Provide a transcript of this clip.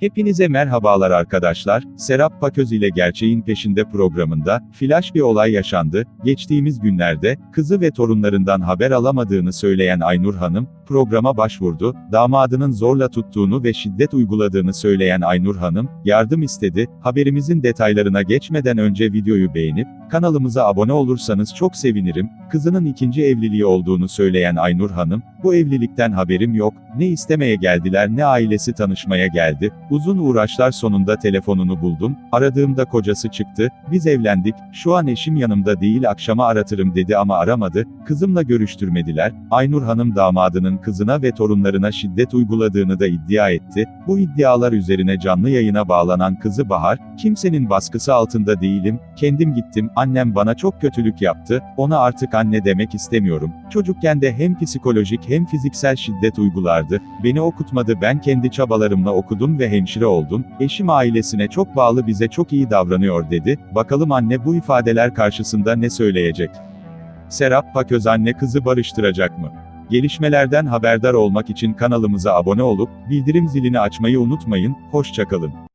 Hepinize merhabalar arkadaşlar, Serap Paköz ile Gerçeğin Peşinde programında, flash bir olay yaşandı, geçtiğimiz günlerde, kızı ve torunlarından haber alamadığını söyleyen Aynur Hanım, programa başvurdu, damadının zorla tuttuğunu ve şiddet uyguladığını söyleyen Aynur Hanım, yardım istedi, haberimizin detaylarına geçmeden önce videoyu beğenip, kanalımıza abone olursanız çok sevinirim, kızının ikinci evliliği olduğunu söyleyen Aynur Hanım, bu evlilikten haberim yok, ne istemeye geldiler ne ailesi tanışmaya geldi, uzun uğraşlar sonunda telefonunu buldum, aradığımda kocası çıktı, biz evlendik, şu an eşim yanımda değil akşama aratırım dedi ama aramadı, kızımla görüştürmediler, Aynur Hanım damadının kızına ve torunlarına şiddet uyguladığını da iddia etti, bu iddialar üzerine canlı yayına bağlanan kızı Bahar, kimsenin baskısı altında değilim, kendim gittim, annem bana çok kötülük yaptı, ona artık anne demek istemiyorum, çocukken de hem psikolojik hem fiziksel şiddet uygulardı, beni okutmadı ben kendi çabalarımla okudum ve hemşire oldum, eşim ailesine çok bağlı bize çok iyi davranıyor dedi, bakalım anne bu ifadeler karşısında ne söyleyecek? Serap Paköz anne kızı barıştıracak mı? Gelişmelerden haberdar olmak için kanalımıza abone olup, bildirim zilini açmayı unutmayın, hoşçakalın.